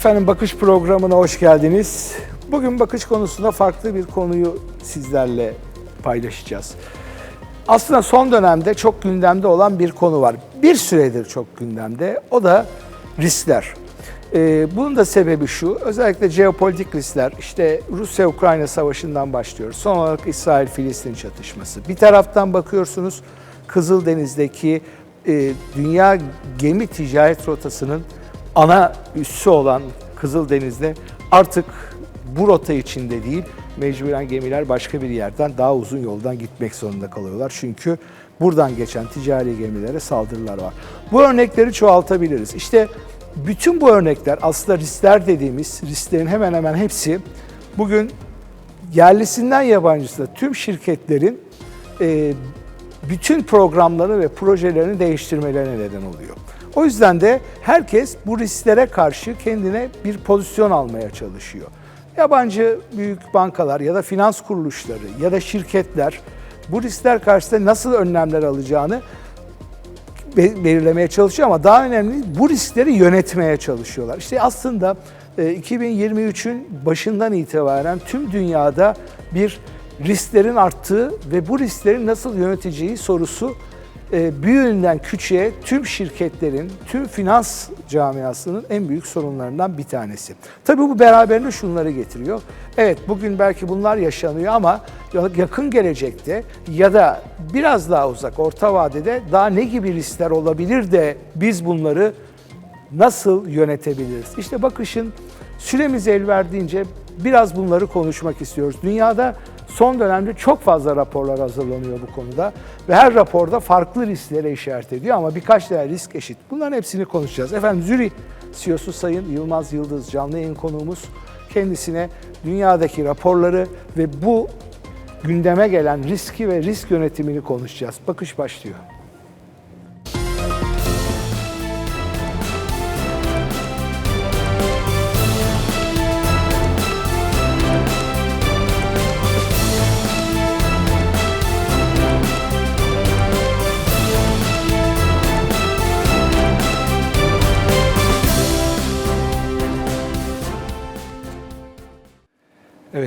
Efendim bakış programına hoş geldiniz. Bugün bakış konusunda farklı bir konuyu sizlerle paylaşacağız. Aslında son dönemde çok gündemde olan bir konu var. Bir süredir çok gündemde. O da riskler. Ee, bunun da sebebi şu, özellikle jeopolitik riskler, işte Rusya-Ukrayna savaşından başlıyoruz. Son olarak İsrail-Filistin çatışması. Bir taraftan bakıyorsunuz Kızıldeniz'deki e, dünya gemi ticaret rotasının ana üssü olan Kızıldeniz'de artık bu rota içinde değil, mecburen gemiler başka bir yerden daha uzun yoldan gitmek zorunda kalıyorlar. Çünkü buradan geçen ticari gemilere saldırılar var. Bu örnekleri çoğaltabiliriz. İşte bütün bu örnekler aslında riskler dediğimiz risklerin hemen hemen hepsi bugün yerlisinden yabancısına tüm şirketlerin e, bütün programları ve projelerini değiştirmelerine neden oluyor. O yüzden de herkes bu risklere karşı kendine bir pozisyon almaya çalışıyor. Yabancı büyük bankalar ya da finans kuruluşları ya da şirketler bu riskler karşısında nasıl önlemler alacağını be- belirlemeye çalışıyor ama daha önemli bu riskleri yönetmeye çalışıyorlar. İşte aslında e, 2023'ün başından itibaren tüm dünyada bir risklerin arttığı ve bu risklerin nasıl yöneteceği sorusu e, büyüğünden küçüğe tüm şirketlerin, tüm finans camiasının en büyük sorunlarından bir tanesi. Tabii bu beraberinde şunları getiriyor. Evet bugün belki bunlar yaşanıyor ama yakın gelecekte ya da biraz daha uzak orta vadede daha ne gibi riskler olabilir de biz bunları nasıl yönetebiliriz? İşte bakışın süremiz el verdiğince biraz bunları konuşmak istiyoruz. Dünyada son dönemde çok fazla raporlar hazırlanıyor bu konuda ve her raporda farklı risklere işaret ediyor ama birkaç tane risk eşit. Bunların hepsini konuşacağız. Efendim Zürih CEO'su Sayın Yılmaz Yıldız canlı yayın konuğumuz kendisine dünyadaki raporları ve bu gündeme gelen riski ve risk yönetimini konuşacağız. Bakış başlıyor.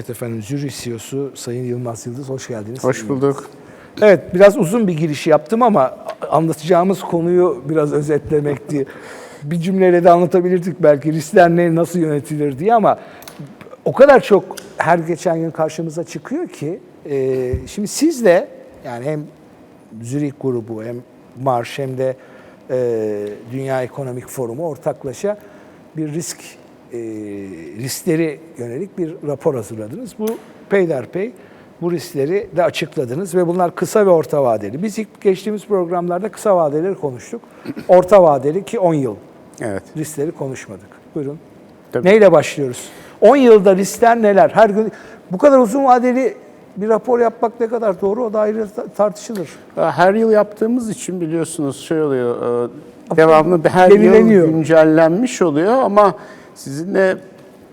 Evet efendim Zürih CEO'su Sayın Yılmaz Yıldız hoş geldiniz. Hoş bulduk. Evet biraz uzun bir giriş yaptım ama anlatacağımız konuyu biraz özetlemekti. Bir cümleyle de anlatabilirdik belki riskler ne, nasıl yönetilir diye ama o kadar çok her geçen gün karşımıza çıkıyor ki e, şimdi siz de yani hem Zürih grubu hem Marş hem de e, Dünya Ekonomik Forumu ortaklaşa bir risk e, riskleri yönelik bir rapor hazırladınız. Bu peyderpey bu riskleri de açıkladınız ve bunlar kısa ve orta vadeli. Biz ilk geçtiğimiz programlarda kısa vadeleri konuştuk. Orta vadeli ki 10 yıl Evet. riskleri konuşmadık. Buyurun. Tabii. Neyle başlıyoruz? 10 yılda riskler neler? Her gün bu kadar uzun vadeli bir rapor yapmak ne kadar doğru o da ayrı ta- tartışılır. Her yıl yaptığımız için biliyorsunuz şey oluyor, e, devamlı her yıl güncellenmiş oluyor ama sizinle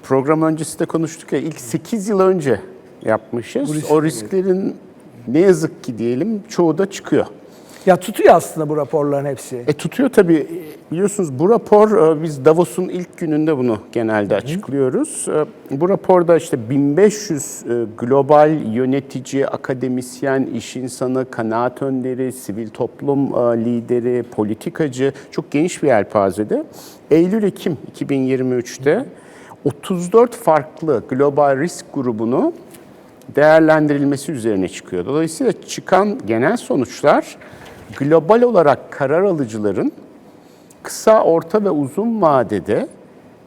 program öncesi de konuştuk ya ilk 8 yıl önce yapmışız. Risk- o risklerin ne yazık ki diyelim çoğu da çıkıyor. Ya tutuyor aslında bu raporların hepsi. E tutuyor tabii. Biliyorsunuz bu rapor e, biz Davos'un ilk gününde bunu genelde açıklıyoruz. E, Bu raporda işte 1500 e, global yönetici, akademisyen, iş insanı, kanaat önderi, sivil toplum lideri, politikacı çok geniş bir yelpazede. Eylül-Ekim 2023'te 34 farklı global risk grubunu değerlendirilmesi üzerine çıkıyor. Dolayısıyla çıkan genel sonuçlar global olarak karar alıcıların kısa, orta ve uzun vadede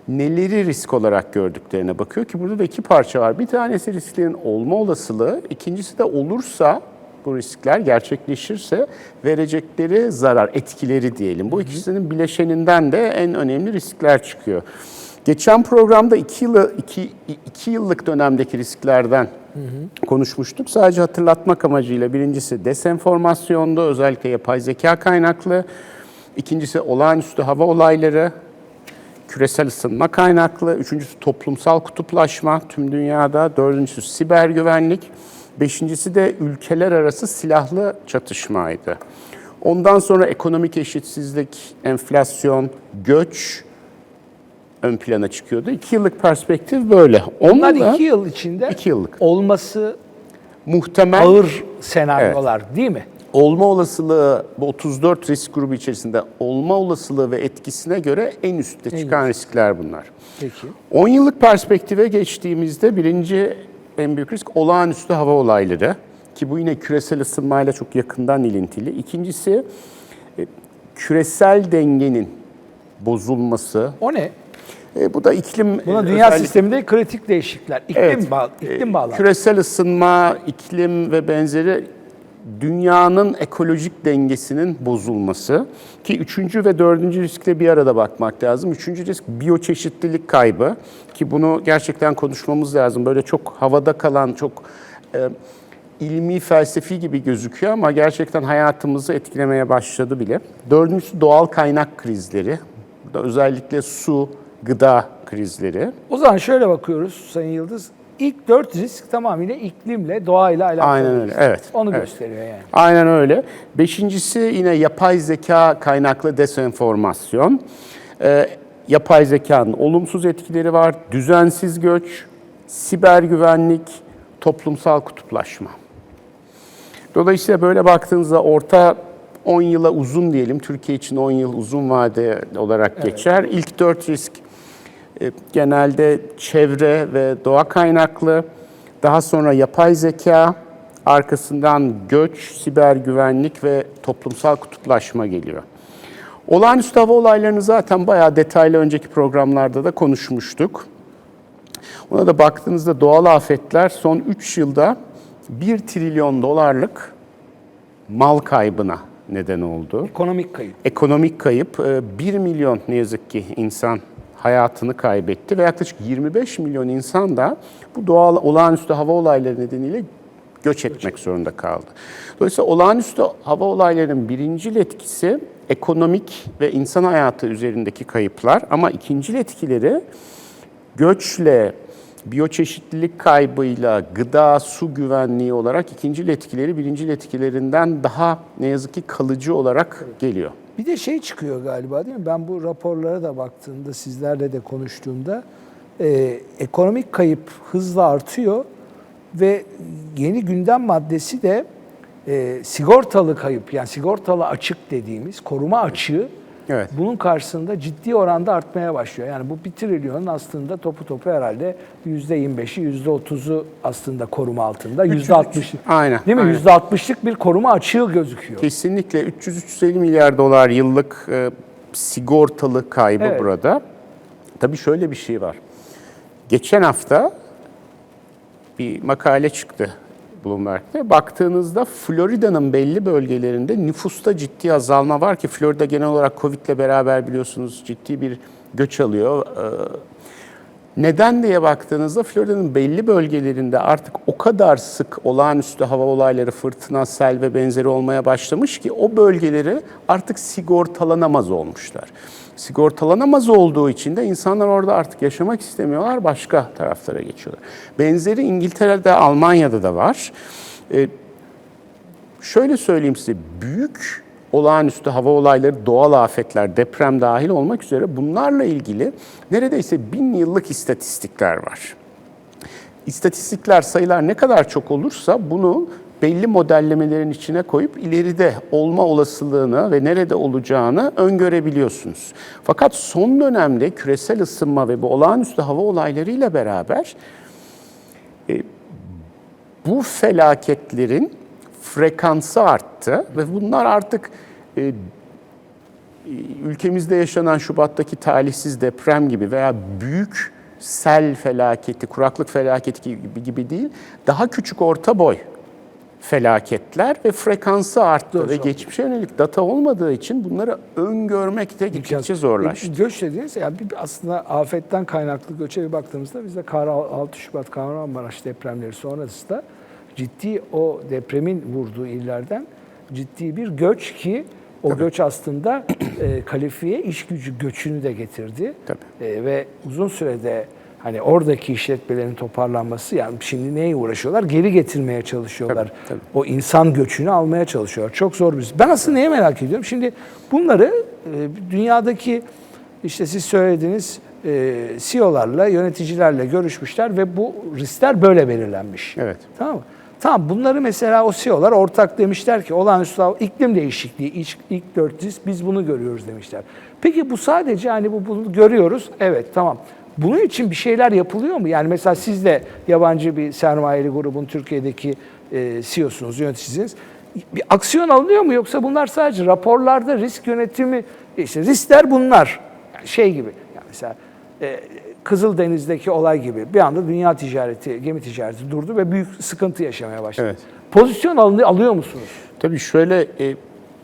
neleri risk olarak gördüklerine bakıyor ki burada da iki parça var. Bir tanesi risklerin olma olasılığı, ikincisi de olursa bu riskler gerçekleşirse verecekleri zarar, etkileri diyelim. Bu ikisinin bileşeninden de en önemli riskler çıkıyor. Geçen programda iki, yılı, iki, iki yıllık dönemdeki risklerden konuşmuştuk. Sadece hatırlatmak amacıyla birincisi desenformasyonda özellikle yapay zeka kaynaklı. İkincisi olağanüstü hava olayları, küresel ısınma kaynaklı. Üçüncüsü toplumsal kutuplaşma tüm dünyada. Dördüncüsü siber güvenlik. Beşincisi de ülkeler arası silahlı çatışmaydı. Ondan sonra ekonomik eşitsizlik, enflasyon, göç, ön plana çıkıyordu. İki yıllık perspektif böyle. Onunla iki yıl içinde İki yıllık. olması muhtemel ağır senaryolar değil mi? olma olasılığı bu 34 risk grubu içerisinde olma olasılığı ve etkisine göre en üstte çıkan riskler bunlar. Peki. 10 yıllık perspektive geçtiğimizde birinci en büyük risk olağanüstü hava olayları ki bu yine küresel ısınmayla çok yakından ilintili. İkincisi e, küresel dengenin bozulması. O ne? E, bu da iklim Buna e, dünya özellikle- sisteminde kritik değişiklikler. İklim, Evet. bağ, iklim E, bağlar. Küresel ısınma, iklim ve benzeri dünyanın ekolojik dengesinin bozulması ki üçüncü ve dördüncü riskle bir arada bakmak lazım. Üçüncü risk biyoçeşitlilik kaybı ki bunu gerçekten konuşmamız lazım. Böyle çok havada kalan, çok e, ilmi, felsefi gibi gözüküyor ama gerçekten hayatımızı etkilemeye başladı bile. Dördüncüsü doğal kaynak krizleri. Burada özellikle su, gıda krizleri. O zaman şöyle bakıyoruz Sayın Yıldız. İlk dört risk tamamıyla iklimle, doğayla alakalı. Aynen öyle, evet, Onu evet. gösteriyor yani. Aynen öyle. Beşincisi yine yapay zeka kaynaklı desenformasyon. Ee, yapay zekanın olumsuz etkileri var. Düzensiz göç, siber güvenlik, toplumsal kutuplaşma. Dolayısıyla böyle baktığınızda orta 10 yıla uzun diyelim. Türkiye için 10 yıl uzun vade olarak geçer. İlk 4 risk genelde çevre ve doğa kaynaklı. Daha sonra yapay zeka, arkasından göç, siber güvenlik ve toplumsal kutuplaşma geliyor. Olağanüstü hava olaylarını zaten bayağı detaylı önceki programlarda da konuşmuştuk. Ona da baktığınızda doğal afetler son 3 yılda 1 trilyon dolarlık mal kaybına neden oldu. Ekonomik kayıp. Ekonomik kayıp 1 milyon ne yazık ki insan hayatını kaybetti ve yaklaşık 25 milyon insan da bu doğal olağanüstü hava olayları nedeniyle göç etmek zorunda kaldı. Dolayısıyla olağanüstü hava olaylarının birincil etkisi ekonomik ve insan hayatı üzerindeki kayıplar ama ikincil etkileri göçle, biyoçeşitlilik kaybıyla, gıda, su güvenliği olarak ikincil etkileri birincil etkilerinden daha ne yazık ki kalıcı olarak geliyor. Bir de şey çıkıyor galiba değil mi? Ben bu raporlara da baktığımda, sizlerle de konuştuğumda e, ekonomik kayıp hızla artıyor ve yeni gündem maddesi de e, sigortalı kayıp, yani sigortalı açık dediğimiz koruma açığı Evet. bunun karşısında ciddi oranda artmaya başlıyor. Yani bu bir trilyonun aslında topu topu herhalde %25'i, %30'u aslında koruma altında. %60'ı. Aynen, Değil mi? aynen. %60'lık bir koruma açığı gözüküyor. Kesinlikle 300-350 milyar dolar yıllık e, sigortalı kaybı Evet. burada. Tabii şöyle bir şey var. Geçen hafta bir makale çıktı Bloomberg'de. Baktığınızda Florida'nın belli bölgelerinde nüfusta ciddi azalma var ki Florida genel olarak Covid'le beraber biliyorsunuz ciddi bir göç alıyor. Ee, neden diye baktığınızda Florida'nın belli bölgelerinde artık o kadar sık olağanüstü hava olayları, fırtına, sel ve benzeri olmaya başlamış ki o bölgeleri artık sigortalanamaz olmuşlar. Sigortalanamaz olduğu için de insanlar orada artık yaşamak istemiyorlar, başka taraflara geçiyorlar. Benzeri İngiltere'de, Almanya'da da var. Ee, şöyle söyleyeyim size, büyük olağanüstü hava olayları, doğal afetler, deprem dahil olmak üzere bunlarla ilgili neredeyse bin yıllık istatistikler var. İstatistikler, sayılar ne kadar çok olursa bunu belli modellemelerin içine koyup ileride olma olasılığını ve nerede olacağını öngörebiliyorsunuz. Fakat son dönemde küresel ısınma ve bu olağanüstü hava olaylarıyla beraber bu felaketlerin frekansı arttı ve bunlar artık e, ülkemizde yaşanan Şubat'taki talihsiz deprem gibi veya büyük sel felaketi, kuraklık felaketi gibi değil, daha küçük orta boy felaketler ve frekansı arttı Doğru, ve geçmişe yönelik data olmadığı için bunları öngörmek de gittikçe zorlaştı. Göç dediğiniz yani bir aslında afetten kaynaklı göçe bir baktığımızda bizde Kar 6 Şubat Kahramanmaraş depremleri sonrasında ciddi o depremin vurduğu illerden ciddi bir göç ki o göç aslında e, kalifiye iş gücü göçünü de getirdi. Tabii. E, ve uzun sürede hani oradaki işletmelerin toparlanması yani şimdi neye uğraşıyorlar? Geri getirmeye çalışıyorlar. Tabii, tabii. O insan göçünü almaya çalışıyorlar. Çok zor bir. Ben aslında neye merak ediyorum? Şimdi bunları e, dünyadaki işte siz söylediğiniz e, CEO'larla, yöneticilerle görüşmüşler ve bu riskler böyle belirlenmiş. Evet. Tamam mı? Tamam bunları mesela o CEO'lar ortak demişler ki olağanüstü iklim değişikliği ilk, ilk dört risk biz bunu görüyoruz demişler. Peki bu sadece hani bu bunu görüyoruz evet tamam. Bunun için bir şeyler yapılıyor mu? Yani mesela siz de yabancı bir sermayeli grubun Türkiye'deki e, CEO'sunuz, yöneticisiniz. Bir aksiyon alınıyor mu yoksa bunlar sadece raporlarda risk yönetimi işte riskler bunlar. Yani şey gibi. Yani mesela e, Kızıldeniz'deki olay gibi bir anda dünya ticareti, gemi ticareti durdu ve büyük sıkıntı yaşamaya başladı. Evet. Pozisyon alını, alıyor musunuz? Tabii şöyle e,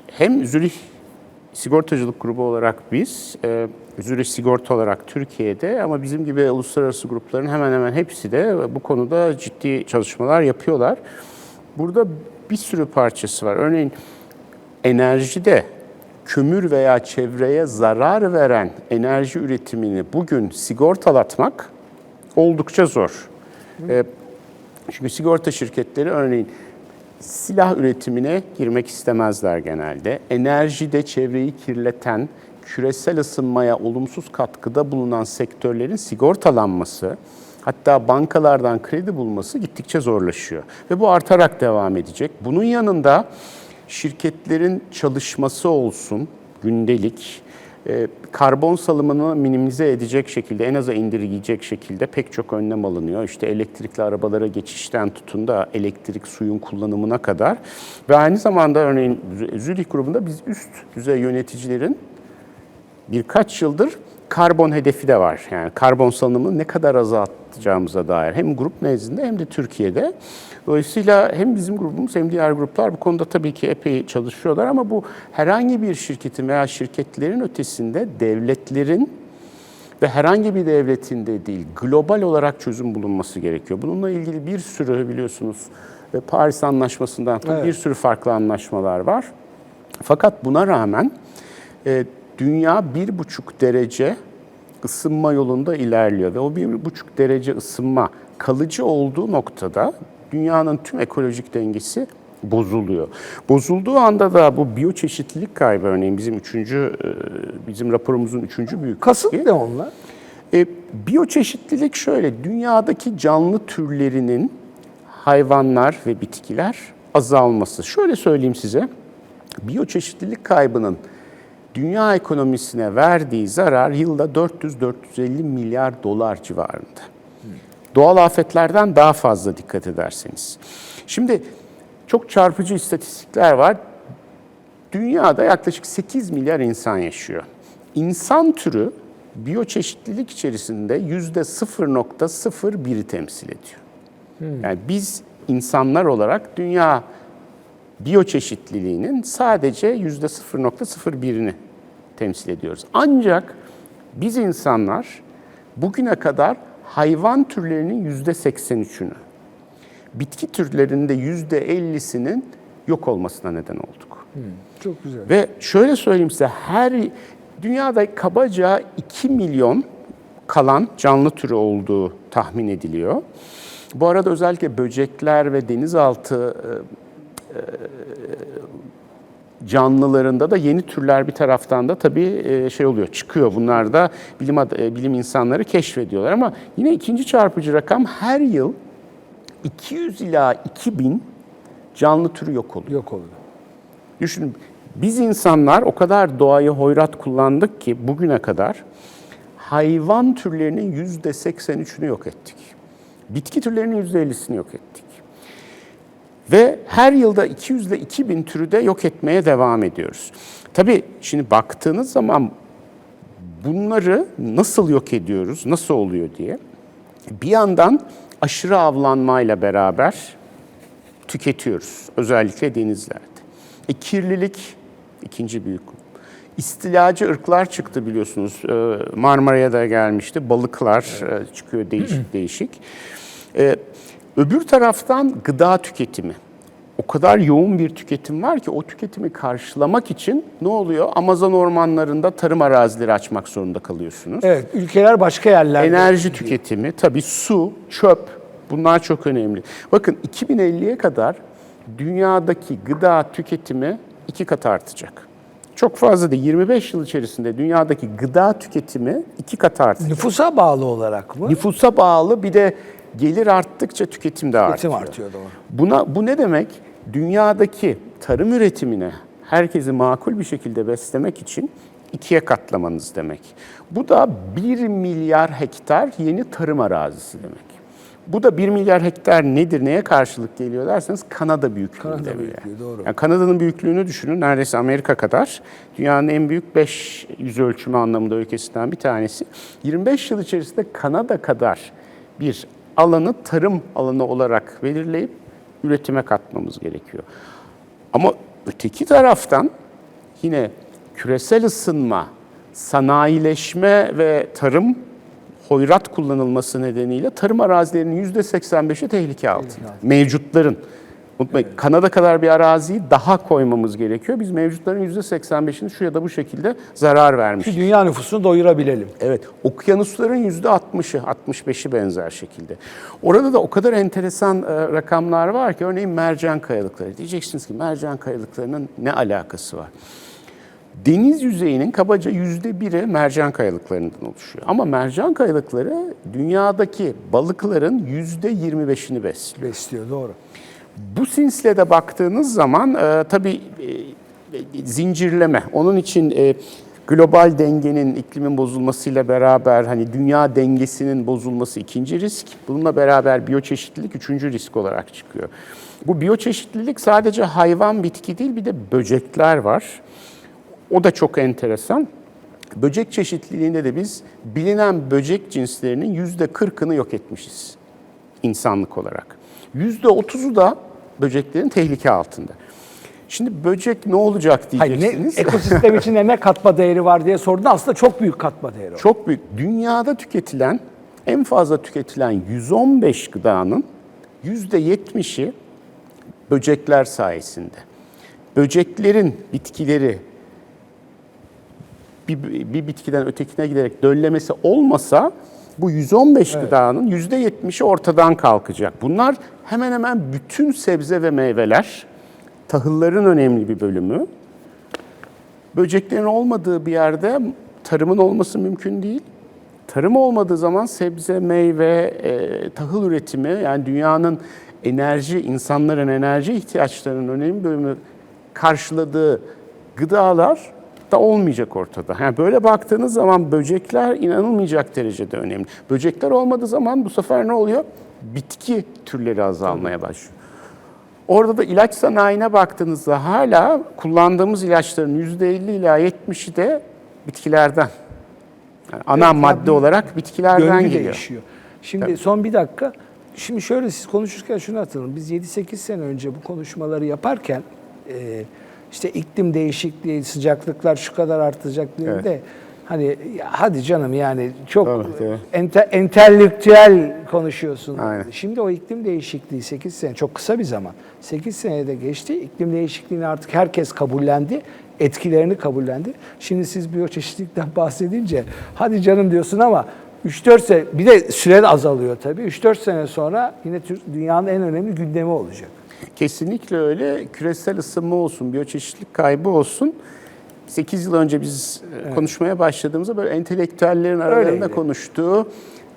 hem Zürih Sigortacılık Grubu olarak biz, e, Zürih Sigorta olarak Türkiye'de ama bizim gibi uluslararası grupların hemen hemen hepsi de bu konuda ciddi çalışmalar yapıyorlar. Burada bir sürü parçası var. Örneğin enerjide kömür veya çevreye zarar veren enerji üretimini bugün sigortalatmak oldukça zor. E, çünkü sigorta şirketleri örneğin silah üretimine girmek istemezler genelde. Enerjide çevreyi kirleten, küresel ısınmaya olumsuz katkıda bulunan sektörlerin sigortalanması, hatta bankalardan kredi bulması gittikçe zorlaşıyor. Ve bu artarak devam edecek. Bunun yanında şirketlerin çalışması olsun, gündelik, karbon salımını minimize edecek şekilde, en aza indirgeyecek şekilde pek çok önlem alınıyor. İşte elektrikli arabalara geçişten tutun da elektrik suyun kullanımına kadar. Ve aynı zamanda örneğin Zürih grubunda biz üst düzey yöneticilerin birkaç yıldır karbon hedefi de var. Yani karbon salınımını ne kadar azaltacağımıza dair hem grup nezdinde hem de Türkiye'de. Dolayısıyla hem bizim grubumuz hem diğer gruplar bu konuda tabii ki epey çalışıyorlar ama bu herhangi bir şirketin veya şirketlerin ötesinde devletlerin ve herhangi bir devletin de değil global olarak çözüm bulunması gerekiyor. Bununla ilgili bir sürü biliyorsunuz e, Paris Anlaşması'ndan Evet. bir sürü farklı anlaşmalar var. Fakat buna rağmen e, dünya bir buçuk derece ısınma yolunda ilerliyor ve o bir buçuk derece ısınma kalıcı olduğu noktada dünyanın tüm ekolojik dengesi bozuluyor. Bozulduğu anda da bu biyoçeşitlilik kaybı örneğin bizim üçüncü e, bizim raporumuzun üçüncü büyük Kasıt ne onlar? E, biyoçeşitlilik şöyle, dünyadaki canlı türlerinin hayvanlar ve bitkiler azalması. Şöyle söyleyeyim size, biyoçeşitlilik kaybının dünya ekonomisine verdiği zarar yılda 400-450 milyar dolar civarında. Doğal afetlerden daha fazla dikkat ederseniz. Şimdi çok çarpıcı istatistikler var. Dünyada yaklaşık 8 milyar insan yaşıyor. İnsan türü biyoçeşitlilik içerisinde yüzde 0.01'i temsil ediyor. Yani biz insanlar olarak dünya biyoçeşitliliğinin sadece yüzde 0.01'ini temsil ediyoruz. Ancak biz insanlar bugüne kadar hayvan türlerinin yüzde 83'ünü, bitki türlerinin de yüzde 50'sinin yok olmasına neden olduk. Çok güzel. Ve şöyle söyleyeyim size, her dünyada kabaca 2 milyon kalan canlı türü olduğu tahmin ediliyor. Bu arada özellikle böcekler ve denizaltı e, canlılarında da yeni türler bir taraftan da tabii e, şey oluyor, çıkıyor. Bunlar da bilim, e, bilim insanları keşfediyorlar ama yine ikinci çarpıcı rakam her yıl 200 ila 2000 canlı türü yok oluyor. Yok oluyor. Düşünün biz insanlar o kadar doğayı hoyrat kullandık ki bugüne kadar hayvan türlerinin yüzde 83'ünü yok ettik. Bitki türlerinin yüzde 50'sini yok ettik. Ve her yılda 200 ile 2000 türü de yok etmeye devam ediyoruz. Tabii şimdi baktığınız zaman bunları nasıl yok ediyoruz, nasıl oluyor diye bir yandan aşırı avlanmayla beraber tüketiyoruz. Özellikle denizlerde. E, kirlilik ikinci büyük. İstilacı ırklar çıktı biliyorsunuz. Ee, Marmara'ya da gelmişti. Balıklar e, çıkıyor değişik değişik. Öbür taraftan gıda tüketimi. O kadar yoğun bir tüketim var ki o tüketimi karşılamak için ne oluyor? Amazon ormanlarında tarım arazileri açmak zorunda kalıyorsunuz. Evet, ülkeler başka yerlerde. Enerji tüketimi, tabii su, çöp bunlar çok önemli. Bakın 2050'ye kadar dünyadaki gıda tüketimi iki kat artacak. Çok fazla değil. 25 yıl içerisinde dünyadaki gıda tüketimi iki kat arttı. Nüfusa bağlı olarak mı? Nüfusa bağlı bir de gelir arttıkça tüketim de Tüketim artıyor. artıyor doğru. Buna bu ne demek? Dünyadaki tarım üretimine herkesi makul bir şekilde beslemek için ikiye katlamanız demek. Bu da 1 milyar hektar yeni tarım arazisi demek. Bu da 1 milyar hektar nedir, neye karşılık geliyor derseniz Kanada büyüklüğünde. Kanada bile. büyüklüğü, doğru. Yani Kanada'nın büyüklüğünü düşünün, neredeyse Amerika kadar. Dünyanın en büyük 5 yüz ölçümü anlamında ülkesinden bir tanesi. 25 yıl içerisinde Kanada kadar bir alanı tarım alanı olarak belirleyip üretime katmamız gerekiyor. Ama öteki taraftan yine küresel ısınma, sanayileşme ve tarım hoyrat kullanılması nedeniyle tarım arazilerinin %85'i tehlike altında. Mevcutların. Unutmayın Kanada kadar bir araziyi daha koymamız gerekiyor. Biz mevcutların %85'ini şu ya da bu şekilde zarar vermişiz. Ki dünya nüfusunu doyurabilelim. Evet, okyanusların yüzde 60'ı, 65'i benzer şekilde. Orada da o kadar enteresan e, rakamlar var ki, örneğin mercan kayalıkları. Diyeceksiniz ki mercan kayalıklarının ne alakası var? Deniz yüzeyinin kabaca yüzde biri mercan kayalıklarından oluşuyor. Ama mercan kayalıkları dünyadaki balıkların yüzde 25'ini besliyor. Besliyor doğru. Bu sinslede baktığınız zaman e, tabii e, zincirleme. Onun için e, global dengenin iklimin bozulmasıyla beraber hani dünya dengesinin bozulması ikinci risk. Bununla beraber biyoçeşitlilik üçüncü risk olarak çıkıyor. Bu biyoçeşitlilik sadece hayvan, bitki değil bir de böcekler var. O da çok enteresan. Böcek çeşitliliğinde de biz bilinen böcek cinslerinin yüzde kırkını yok etmişiz insanlık olarak. Yüzde otuzu da böceklerin tehlike altında. Şimdi böcek ne olacak Hayır, ne, diyeceksiniz. ekosistem içinde ne katma değeri var diye sordun. Aslında çok büyük katma değeri var. Çok büyük. Dünyada tüketilen, en fazla tüketilen 115 gıdanın %70'i böcekler sayesinde. Böceklerin bitkileri bir, bir bitkiden ötekine giderek döllemesi olmasa bu 115 gıdanın %70'i ortadan kalkacak. Bunlar hemen hemen bütün sebze ve meyveler, tahılların önemli bir bölümü. Böceklerin olmadığı bir yerde tarımın olması mümkün değil. Tarım olmadığı zaman sebze, meyve, e, tahıl üretimi yani dünyanın enerji, insanların enerji ihtiyaçlarının önemli bölümü karşıladığı gıdalar da olmayacak ortada. Yani böyle baktığınız zaman böcekler inanılmayacak derecede önemli. Böcekler olmadığı zaman bu sefer ne oluyor? Bitki türleri azalmaya başlıyor. Orada da ilaç sanayine baktığınızda hala kullandığımız ilaçların %50 ila 70'i de bitkilerden. Yani ana Evet, madde olarak bitkilerden geliyor. değişiyor. Şimdi son bir dakika. Şimdi şöyle siz konuşurken şunu hatırlayın. Biz 7-8 sene önce bu konuşmaları yaparken e, işte iklim değişikliği, sıcaklıklar şu kadar artacak diye Evet. de hani hadi canım yani çok Tabii, tabii. ente, entelektüel konuşuyorsun. Aynen. Şimdi o iklim değişikliği 8 sene çok kısa bir zaman. 8 senede geçti. İklim değişikliğini artık herkes kabullendi. Etkilerini kabullendi. Şimdi siz biyoçeşitlilikten bahsedince hadi canım diyorsun ama 3-4 sene bir de süre de azalıyor tabii. 3-4 sene sonra yine dünyanın en önemli gündemi olacak. Kesinlikle öyle. Küresel ısınma olsun, biyoçeşitlilik kaybı olsun. 8 yıl önce biz e, konuşmaya başladığımızda böyle entelektüellerin aralarında Öyleydi. konuştuğu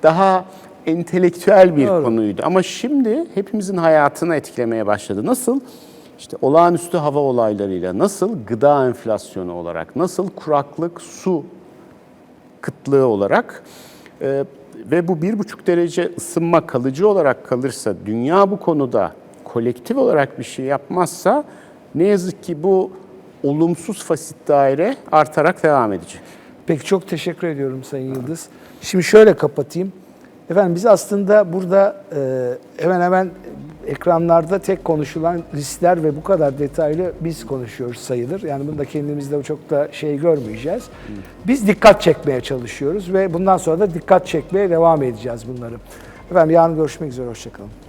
daha entelektüel bir Doğru. konuydu. Ama şimdi hepimizin hayatını etkilemeye başladı. Nasıl? İşte olağanüstü hava olaylarıyla, nasıl gıda enflasyonu olarak, nasıl kuraklık, su kıtlığı olarak e, ve bu bir buçuk derece ısınma kalıcı olarak kalırsa, dünya bu konuda kolektif olarak bir şey yapmazsa ne yazık ki bu olumsuz fasit daire artarak devam edecek. Peki çok teşekkür ediyorum Sayın Yıldız. Şimdi şöyle kapatayım. Efendim biz aslında burada e, hemen hemen ekranlarda tek konuşulan riskler ve bu kadar detaylı biz konuşuyoruz sayılır. Yani bunda kendimizde çok da şey görmeyeceğiz. Biz dikkat çekmeye çalışıyoruz ve bundan sonra da dikkat çekmeye devam edeceğiz bunları. Efendim yarın görüşmek üzere, hoşçakalın.